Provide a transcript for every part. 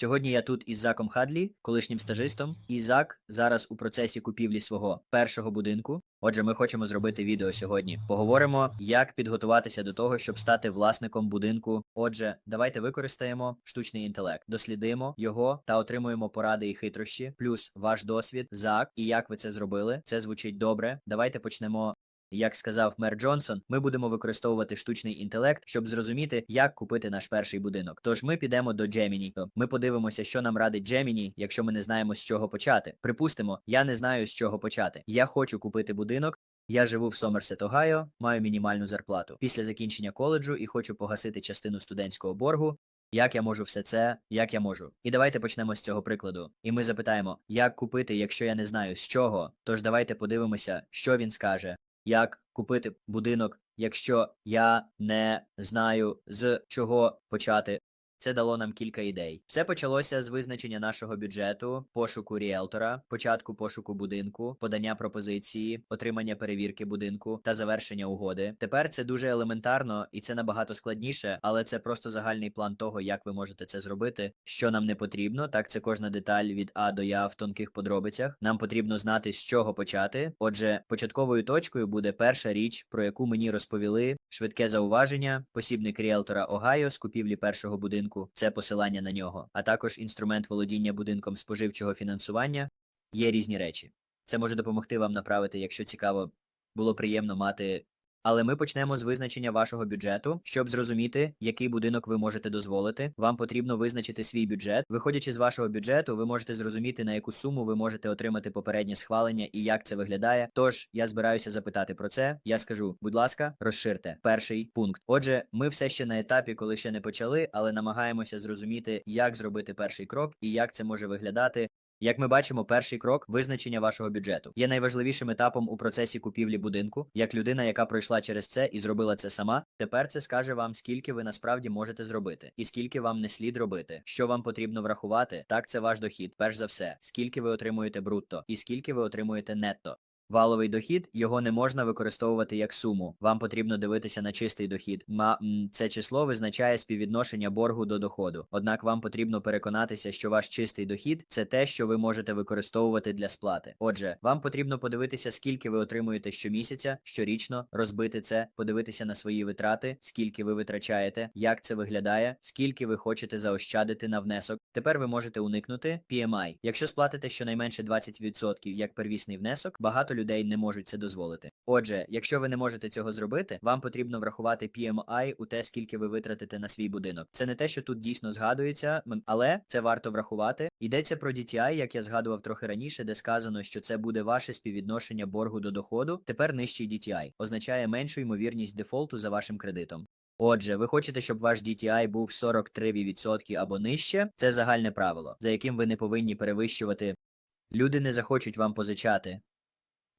Сьогодні я тут із Заком Хадлі, колишнім стажистом, і Зак зараз у процесі купівлі свого першого будинку. Отже, ми хочемо зробити відео сьогодні. Поговоримо, як підготуватися до того, щоб стати власником будинку. Отже, давайте використаємо штучний інтелект, дослідимо його та отримуємо поради і хитрощі, плюс ваш досвід, Зак, і як ви це зробили. Це звучить добре. Давайте почнемо як сказав мер Джонсон, ми будемо використовувати штучний інтелект, щоб зрозуміти, як купити наш перший будинок. Тож ми підемо до Gemini. Ми подивимося, що нам радить Gemini, якщо ми не знаємо з чого почати. Припустимо, я не знаю з чого почати. Я хочу купити будинок. Я живу в Сомерсет, Огайо, маю мінімальну зарплату після закінчення коледжу і хочу погасити частину студентського боргу. Як я можу все це, як я можу? І давайте почнемо з цього прикладу. І ми запитаємо, як купити, якщо я не знаю з чого. Тож давайте подивимося, що він скаже як купити будинок, якщо я не знаю з чого почати. Це дало нам кілька ідей. Все почалося з визначення нашого бюджету, пошуку ріелтора, початку пошуку будинку, подання пропозиції, отримання перевірки будинку та завершення угоди. Тепер це дуже елементарно і це набагато складніше, але це просто загальний план того, як ви можете це зробити. Що нам не потрібно, так це кожна деталь від А до Я в тонких подробицях. Нам потрібно знати, з чого почати. Отже, початковою точкою буде перша річ, про яку мені розповіли швидке зауваження, посібник ріелтора Огайо з купівлі першого будинку це посилання на нього, а також інструмент володіння будинком споживчого фінансування. Є різні речі. Це може допомогти вам направити, якщо цікаво, було приємно мати. Але ми почнемо з визначення вашого бюджету, щоб зрозуміти, який будинок ви можете дозволити. Вам потрібно визначити свій бюджет. Виходячи з вашого бюджету, ви можете зрозуміти, на яку суму ви можете отримати попереднє схвалення і як це виглядає. Тож я збираюся запитати про це. Я скажу, будь ласка, розширте перший пункт. Отже, ми все ще на етапі, коли ще не почали, але намагаємося зрозуміти, як зробити перший крок і як це може виглядати. Як ми бачимо, перший крок визначення вашого бюджету є найважливішим етапом у процесі купівлі будинку. Як людина, яка пройшла через це і зробила це сама, тепер це скаже вам, скільки ви насправді можете зробити, і скільки вам не слід робити, що вам потрібно врахувати. Так, це ваш дохід, перш за все, скільки ви отримуєте брутто, і скільки ви отримуєте нетто. Валовий дохід його не можна використовувати як суму. Вам потрібно дивитися на чистий дохід. Ма це число визначає співвідношення боргу до доходу. Однак вам потрібно переконатися, що ваш чистий дохід це те, що ви можете використовувати для сплати. Отже, вам потрібно подивитися, скільки ви отримуєте щомісяця, щорічно, розбити це, подивитися на свої витрати, скільки ви витрачаєте, як це виглядає, скільки ви хочете заощадити на внесок. Тепер ви можете уникнути PMI. Якщо сплатите щонайменше 20% як первісний внесок, багато людей не можуть це дозволити. Отже, якщо ви не можете цього зробити, вам потрібно врахувати PMI у те, скільки ви витратите на свій будинок. Це не те, що тут дійсно згадується, але це варто врахувати. Йдеться про DTI, як я згадував трохи раніше, де сказано, що це буде ваше співвідношення боргу до доходу. Тепер нижчий DTI означає меншу ймовірність дефолту за вашим кредитом. Отже, ви хочете, щоб ваш DTI був 43% або нижче. Це загальне правило, за яким ви не повинні перевищувати. Люди не захочуть вам позичати.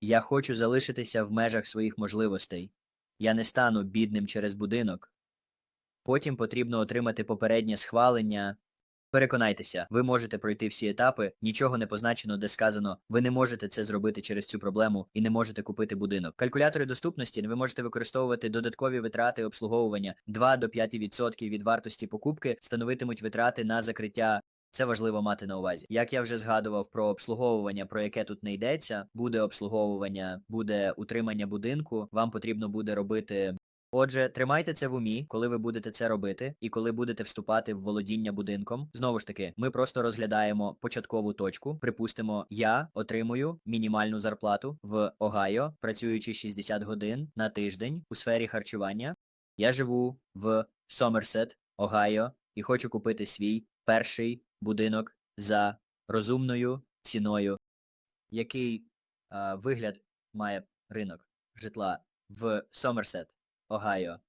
Я хочу залишитися в межах своїх можливостей. Я не стану бідним через будинок. Потім потрібно отримати попереднє схвалення. Переконайтеся, ви можете пройти всі етапи, нічого не позначено, де сказано, ви не можете це зробити через цю проблему і не можете купити будинок. Калькулятори доступності ви можете використовувати додаткові витрати обслуговування 2 до 5% від вартості покупки становитимуть витрати на закриття. Це важливо мати на увазі. Як я вже згадував про обслуговування, про яке тут не йдеться, буде обслуговування, буде утримання будинку. Вам потрібно буде робити. Отже, тримайте це в умі, коли ви будете це робити, і коли будете вступати в володіння будинком. Знову ж таки, ми просто розглядаємо початкову точку. Припустимо, я отримую мінімальну зарплату в Огайо, працюючи 60 годин на тиждень у сфері харчування. Я живу в Сомерсет, Огайо, і хочу купити свій перший будинок за розумною ціною. Який а, вигляд має ринок житла в Сомерсет, Огайо?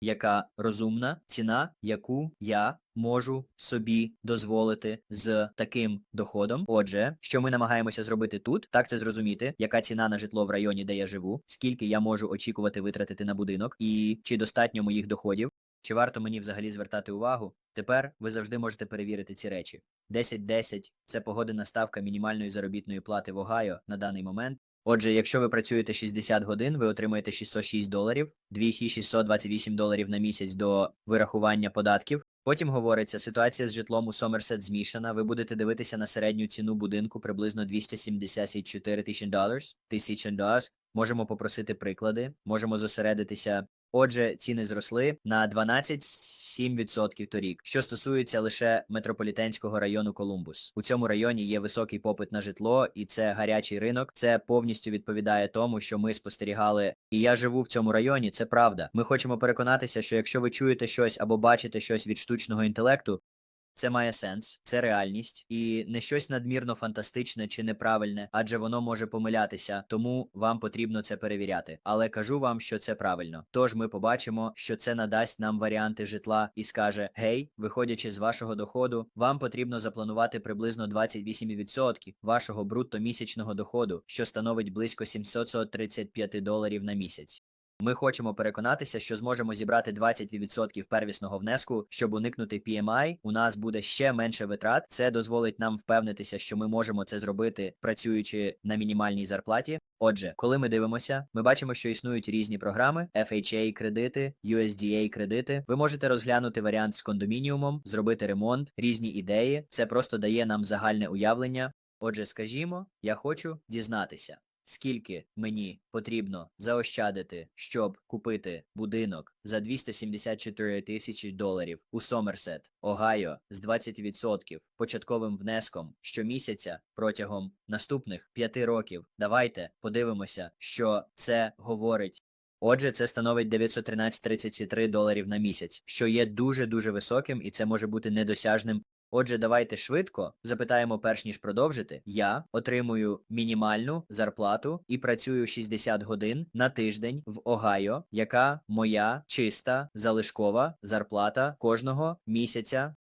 Яка розумна ціна, яку я можу собі дозволити з таким доходом? Отже, що ми намагаємося зробити тут, так це зрозуміти, яка ціна на житло в районі, де я живу, скільки я можу очікувати витратити на будинок, і чи достатньо моїх доходів, чи варто мені взагалі звертати увагу? Тепер ви завжди можете перевірити ці речі. 10-10 – це погодина ставка мінімальної заробітної плати в Огайо на даний момент. Отже, якщо ви працюєте 60 годин, ви отримаєте 606 доларів, 2628 доларів на місяць до вирахування податків. Потім говориться, ситуація з житлом у Сомерсет змішана. Ви будете дивитися на середню ціну будинку приблизно 274 тисячі доларів. Можемо попросити приклади, можемо зосередитися. Отже, ціни зросли на 12,7% торік, що стосується лише метрополітенського району Колумбус. У цьому районі є високий попит на житло, і це гарячий ринок. Це повністю відповідає тому, що ми спостерігали. І я живу в цьому районі. Це правда. Ми хочемо переконатися, що якщо ви чуєте щось або бачите щось від штучного інтелекту. Це має сенс, це реальність, і не щось надмірно фантастичне чи неправильне, адже воно може помилятися, тому вам потрібно це перевіряти. Але кажу вам, що це правильно. Тож ми побачимо, що це надасть нам варіанти житла і скаже: Гей, виходячи з вашого доходу, вам потрібно запланувати приблизно 28% вашого брутто місячного доходу, що становить близько 735 доларів на місяць. Ми хочемо переконатися, що зможемо зібрати 20% первісного внеску, щоб уникнути PMI. У нас буде ще менше витрат. Це дозволить нам впевнитися, що ми можемо це зробити, працюючи на мінімальній зарплаті. Отже, коли ми дивимося, ми бачимо, що існують різні програми, FHA кредити, USDA кредити. Ви можете розглянути варіант з кондомініумом, зробити ремонт, різні ідеї. Це просто дає нам загальне уявлення. Отже, скажімо, я хочу дізнатися. Скільки мені потрібно заощадити, щоб купити будинок за 274 тисячі доларів у Сомерсет, Огайо з 20% початковим внеском щомісяця протягом наступних 5 років? Давайте подивимося, що це говорить. Отже, це становить 913,33 доларів на місяць, що є дуже дуже високим, і це може бути недосяжним Отже, давайте швидко запитаємо, перш ніж продовжити. Я отримую мінімальну зарплату і працюю 60 годин на тиждень в Огайо, яка моя чиста залишкова зарплата кожного місяця.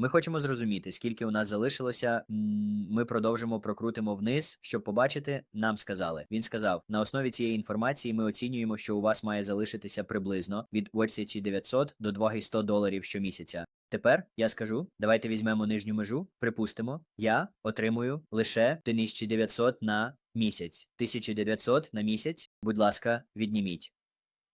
Ми хочемо зрозуміти, скільки у нас залишилося. Ми продовжимо прокрутимо вниз, щоб побачити. Нам сказали. Він сказав: на основі цієї інформації ми оцінюємо, що у вас має залишитися приблизно від 900 до 2100 доларів щомісяця. Тепер я скажу, давайте візьмемо нижню межу. Припустимо, я отримую лише 1900 на місяць. 1900 на місяць, будь ласка, відніміть.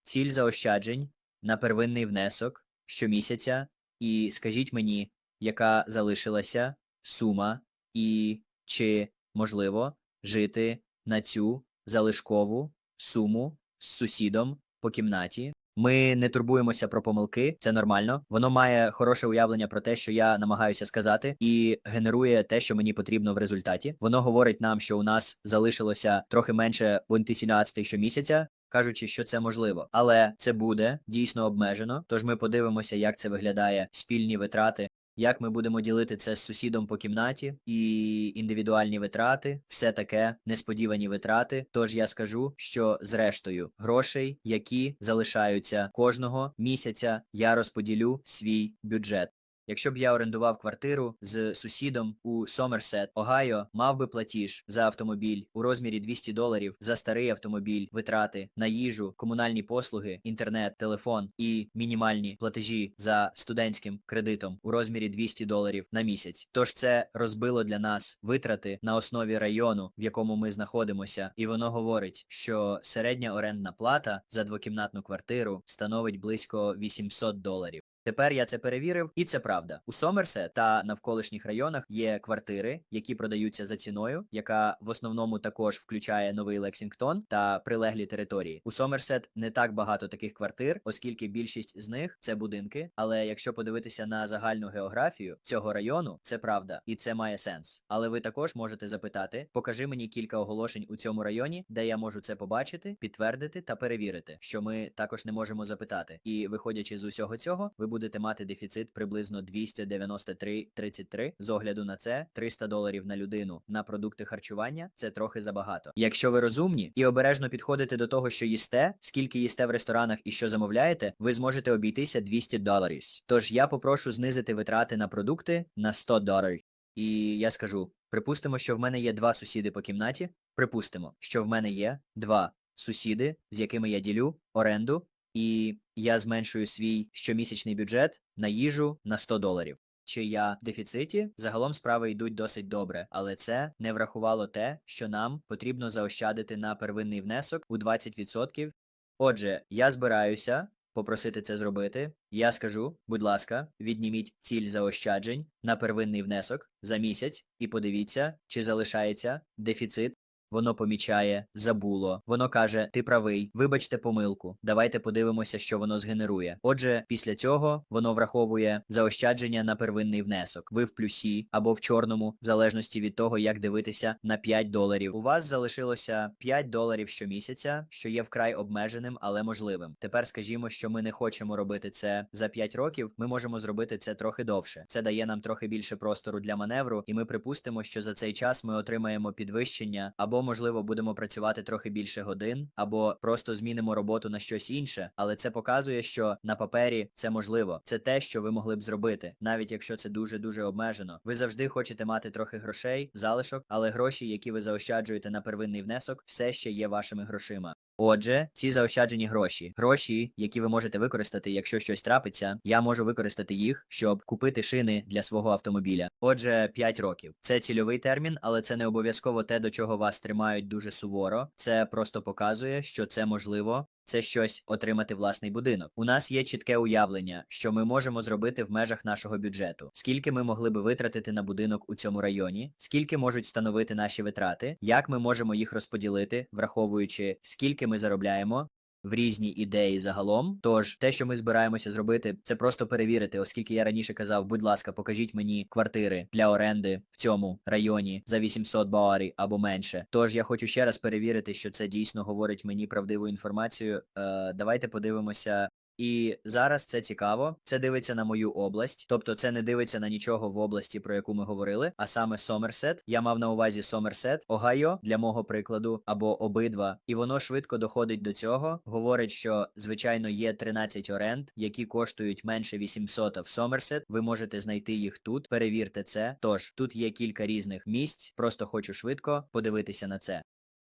Ціль заощаджень на первинний внесок щомісяця, і скажіть мені, яка залишилася сума, і чи можливо жити на цю залишкову суму з сусідом по кімнаті. Ми не турбуємося про помилки, це нормально. Воно має хороше уявлення про те, що я намагаюся сказати, і генерує те, що мені потрібно в результаті. Воно говорить нам, що у нас залишилося трохи менше 1017 щомісяця. Кажучи, що це можливо, але це буде дійсно обмежено. Тож ми подивимося, як це виглядає спільні витрати як ми будемо ділити це з сусідом по кімнаті, і індивідуальні витрати, все таке несподівані витрати. Тож я скажу, що зрештою грошей, які залишаються кожного місяця, я розподілю свій бюджет. Якщо б я орендував квартиру з сусідом у Сомерсет, Огайо, мав би платіж за автомобіль у розмірі 200 доларів за старий автомобіль, витрати на їжу, комунальні послуги, інтернет, телефон і мінімальні платежі за студентським кредитом у розмірі 200 доларів на місяць. Тож це розбило для нас витрати на основі району, в якому ми знаходимося, і воно говорить, що середня орендна плата за двокімнатну квартиру становить близько 800 доларів. Тепер я це перевірив, і це правда. У Сомерсет та навколишніх районах є квартири, які продаються за ціною, яка в основному також включає новий Лексінгтон та прилеглі території. У Сомерсет не так багато таких квартир, оскільки більшість з них це будинки. Але якщо подивитися на загальну географію цього району, це правда, і це має сенс. Але ви також можете запитати: покажи мені кілька оголошень у цьому районі, де я можу це побачити, підтвердити та перевірити, що ми також не можемо запитати. І виходячи з усього цього, ви будете мати дефіцит приблизно 293,33. З огляду на це 300 доларів на людину на продукти харчування це трохи забагато. Якщо ви розумні і обережно підходите до того, що їсте, скільки їсте в ресторанах і що замовляєте, ви зможете обійтися 200 доларів. Тож я попрошу знизити витрати на продукти на 100 доларів. І я скажу: припустимо, що в мене є два сусіди по кімнаті. Припустимо, що в мене є два сусіди, з якими я ділю оренду і я зменшую свій щомісячний бюджет на їжу на 100 доларів. Чи я в дефіциті? Загалом справи йдуть досить добре, але це не врахувало те, що нам потрібно заощадити на первинний внесок у 20%. Отже, я збираюся попросити це зробити, я скажу, будь ласка, відніміть ціль заощаджень на первинний внесок за місяць і подивіться, чи залишається дефіцит. Воно помічає, забуло. Воно каже: Ти правий, вибачте помилку. Давайте подивимося, що воно згенерує. Отже, після цього воно враховує заощадження на первинний внесок. Ви в плюсі або в чорному, в залежності від того, як дивитися на 5 доларів. У вас залишилося 5 доларів щомісяця, що є вкрай обмеженим, але можливим. Тепер скажімо, що ми не хочемо робити це за 5 років. Ми можемо зробити це трохи довше. Це дає нам трохи більше простору для маневру, і ми припустимо, що за цей час ми отримаємо підвищення, або, можливо, будемо працювати трохи більше годин, або просто змінимо роботу на щось інше. Але це показує, що на папері це можливо. Це те, що ви могли б зробити, навіть якщо це дуже дуже обмежено. Ви завжди хочете мати трохи грошей, залишок, але гроші, які ви заощаджуєте на первинний внесок, все ще є вашими грошима. Отже, ці заощаджені гроші, гроші, які ви можете використати, якщо щось трапиться, я можу використати їх, щоб купити шини для свого автомобіля. Отже, 5 років. Це цільовий термін, але це не обов'язково те, до чого вас тримають дуже суворо. Це просто показує, що це можливо. Це щось отримати власний будинок. У нас є чітке уявлення, що ми можемо зробити в межах нашого бюджету. Скільки ми могли би витратити на будинок у цьому районі, скільки можуть становити наші витрати, як ми можемо їх розподілити, враховуючи скільки ми заробляємо. В різні ідеї загалом. Тож те, що ми збираємося зробити, це просто перевірити, оскільки я раніше казав, будь ласка, покажіть мені квартири для оренди в цьому районі за 800 баарі або менше. Тож я хочу ще раз перевірити, що це дійсно говорить мені правдиву інформацію. Е, давайте подивимося. І зараз це цікаво. Це дивиться на мою область, тобто це не дивиться на нічого в області, про яку ми говорили, а саме Сомерсет. Я мав на увазі Сомерсет, Огайо для мого прикладу, або обидва. І воно швидко доходить до цього. Говорить, що звичайно є 13 оренд, які коштують менше 800 в Сомерсет. Ви можете знайти їх тут. Перевірте це. Тож тут є кілька різних місць. Просто хочу швидко подивитися на це.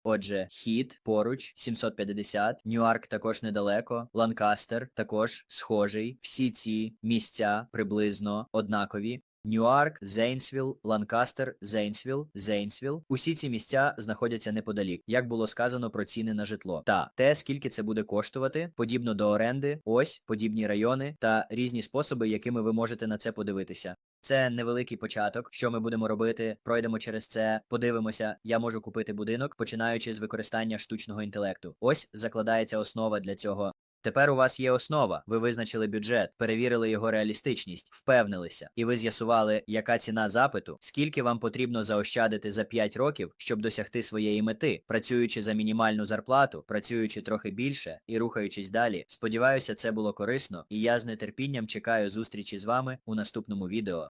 Отже, хід поруч 750, Ньюарк також недалеко, Ланкастер також схожий. Всі ці місця приблизно однакові. Ньюарк, Зейнсвіл, Ланкастер, Зейнсвіл, Зейнсвіл. Усі ці місця знаходяться неподалік, як було сказано про ціни на житло. Та те, скільки це буде коштувати, подібно до оренди, ось подібні райони та різні способи, якими ви можете на це подивитися. Це невеликий початок. Що ми будемо робити? Пройдемо через це, подивимося. Я можу купити будинок, починаючи з використання штучного інтелекту. Ось закладається основа для цього. Тепер у вас є основа. Ви визначили бюджет, перевірили його реалістичність, впевнилися, і ви з'ясували, яка ціна запиту, скільки вам потрібно заощадити за 5 років, щоб досягти своєї мети, працюючи за мінімальну зарплату, працюючи трохи більше і рухаючись далі. Сподіваюся, це було корисно, і я з нетерпінням чекаю зустрічі з вами у наступному відео.